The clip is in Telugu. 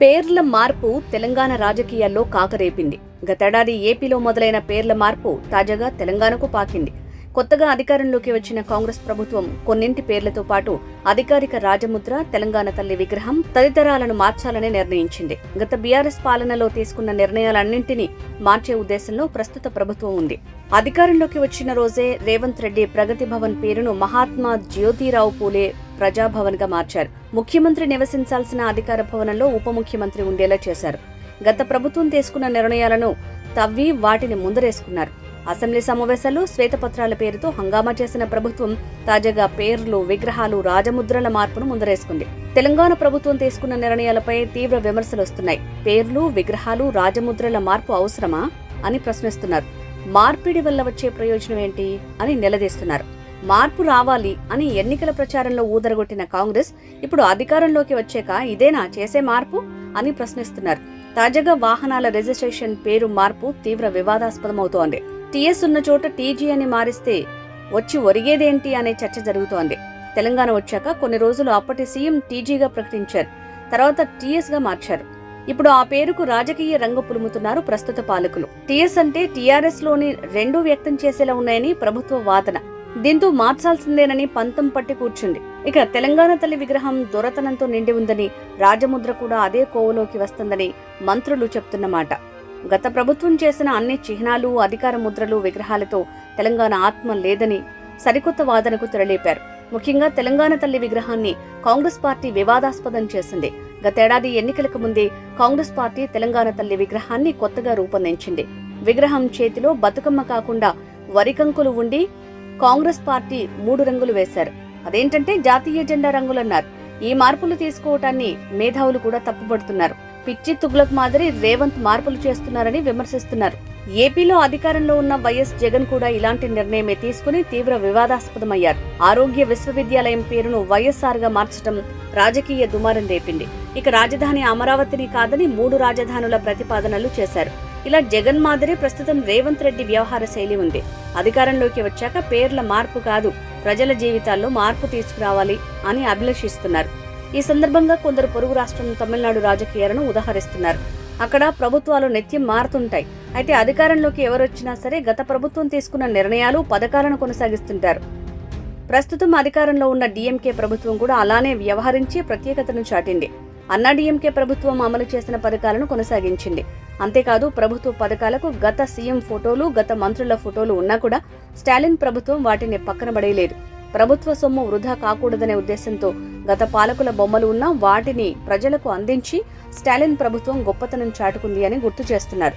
పేర్ల మార్పు తెలంగాణ రాజకీయాల్లో కాకరేపింది. గతేడాది ఏపీలో మొదలైన పేర్ల మార్పు తాజాగా తెలంగాణకు పాకింది. కొత్తగా అధికారంలోకి వచ్చిన కాంగ్రెస్ ప్రభుత్వం కొన్నింటి పేర్లతో పాటు అధికారిక రాజముద్ర తెలంగాణ తల్లి విగ్రహం తదితరాలను మార్చాలని నిర్ణయించింది. గత బీఆర్ఎస్ పాలనలో తీసుకున్న నిర్ణయాలన్నింటినీ మార్చే ఉద్దేశంలో ప్రస్తుత ప్రభుత్వం ఉంది. అధికారంలోకి వచ్చిన రోజే రేవంత్ రెడ్డి ప్రగతి భవన్ పేరును మహాత్మా జ్యోతిరావు పూలే ప్రజాభవన్గా మార్చారు. ముఖ్యమంత్రి నివసించాల్సిన అధికార భవనంలో ఉప ముఖ్యమంత్రి ఉండేలా చేశారు. గత ప్రభుత్వం తీసుకున్న నిర్ణయాలను తవ్వి వాటిని ముందరేసుకున్నారు. అసెంబ్లీ సమావేశాల్లో శ్వేతపత్రాల పేరుతో హంగామా చేసిన ప్రభుత్వం తాజాగా పేర్లు విగ్రహాలు రాజముద్రల మార్పును ముందరేసుకుంది. తెలంగాణ ప్రభుత్వం తీసుకున్న నిర్ణయాలపై తీవ్ర విమర్శలు వస్తున్నాయి. పేర్లు విగ్రహాలు రాజముద్రల మార్పు అవసరమా అని ప్రశ్నిస్తున్నారు. మార్పిడి వల్ల వచ్చే ప్రయోజనం ఏంటి అని నిలదీస్తున్నారు. మార్పు రావాలి అని ఎన్నికల ప్రచారంలో ఊదరగొట్టిన కాంగ్రెస్ ఇప్పుడు అధికారంలోకి వచ్చాక ఇదేనా చేసే మార్పు అని ప్రశ్నిస్తున్నారు. తాజాగా వాహనాల రిజిస్ట్రేషన్ పేరు మార్పు తీవ్ర వివాదాస్పదమవుతోంది. టీఎస్ ఉన్న చోట టీజీ అని మారిస్తే వచ్చి ఒరిగేదేంటి అనే చర్చ జరుగుతోంది. తెలంగాణ వచ్చాక కొన్ని రోజులు అప్పటి సీఎం టీజీగా ప్రకటించారు. తర్వాత టీఎస్గా మార్చారు. ఇప్పుడు ఆ పేరుకు రాజకీయ రంగు పులుముతున్నారు ప్రస్తుత పాలకులు. టీఎస్ అంటే టీఆర్ఎస్లోని రెండూ వ్యక్తం చేసేలా ఉన్నాయని ప్రభుత్వ వాదన. దీంతో మార్చాల్సిందేనని పంతం పట్టి కూర్చుంది. ఇక తెలంగాణ తల్లి విగ్రహం దొరతనంతో నిండి ఉందని రాజముద్ర కూడా అదే కోవలోకి వస్తుందని మంత్రులు చెప్తున్నమాట. గత ప్రభుత్వం చేసిన అన్ని చిహ్నాలు అధికార ముద్రలు విగ్రహాలతో తెలంగాణ ఆత్మ లేదని సరికొత్త వాదనకు తెరలేపారు. ముఖ్యంగా తెలంగాణ తల్లి విగ్రహాన్ని కాంగ్రెస్ పార్టీ వివాదాస్పదం చేసింది. గతేడాది ఎన్నికలకు ముందే కాంగ్రెస్ పార్టీ తెలంగాణ తల్లి విగ్రహాన్ని కొత్తగా రూపొందించింది. విగ్రహం చేతిలో బతుకమ్మ కాకుండా వరికంకులు ఉండి కాంగ్రెస్ పార్టీ మూడు రంగులు వేశారు. అదేంటంటే జాతీయ జెండా రంగులన్నారు. ఈ మార్పులు తీసుకోవటాన్ని మేధావులు కూడా తప్పుపడుతున్నారు. పిచ్చి తుగ్లక్ మాదిరి రేవంత్ మార్పులు చేస్తున్నారని విమర్శిస్తున్నారు. ఏపీలో అధికారంలో ఉన్న వైఎస్ జగన్ కూడా ఇలాంటి నిర్ణయమే తీసుకుని తీవ్ర వివాదాస్పదమయ్యారు. ఆరోగ్య విశ్వవిద్యాలయం పేరును వైఎస్ఆర్గా మార్చడం రాజకీయ దుమారం రేపింది. ఇక రాజధాని అమరావతిని కాదని మూడు రాజధానుల ప్రతిపాదనలు చేశారు. ఇలా జగన్ మాదిరి ప్రస్తుతం రేవంత్ రెడ్డి వ్యవహార శైలి ఉంది. అధికారంలోకి వచ్చాక పేర్ల మార్పు కాదు ప్రజల జీవితాల్లో మార్పు తీసుకురావాలి అని అభిలషిస్తున్నారు. ఈ సందర్భంగా కొందరు పొరుగు రాష్ట్రం తమిళనాడు రాజకీయాలను ఉదాహరిస్తున్నారు. అక్కడ ప్రభుత్వాలు నిత్యం మారుతుంటాయి. అయితే అధికారంలోకి ఎవరొచ్చినా సరే గత ప్రభుత్వం తీసుకున్న నిర్ణయాలు పథకాలను కొనసాగిస్తుంటారు. ప్రస్తుతం అధికారంలో ఉన్న డీఎంకే ప్రభుత్వం కూడా అలానే వ్యవహరించి ప్రత్యేకతను చాటింది. అన్నాడీఎంకే ప్రభుత్వం అమలు చేసిన పథకాలను కొనసాగించింది. అంతేకాదు ప్రభుత్వ పథకాలకు గత సీఎం ఫోటోలు గత మంత్రుల ఫోటోలు ఉన్నా కూడా స్టాలిన్ ప్రభుత్వం వాటిని పక్కన పడేయలేదు. ప్రభుత్వ సొమ్ము వృధా కాకూడదనే ఉద్దేశంతో గత పాలకుల బొమ్మలు ఉన్నా వాటిని ప్రజలకు అందించి స్టాలిన్ ప్రభుత్వం గొప్పతనం చాటుకుంది అని గుర్తు చేస్తున్నారు.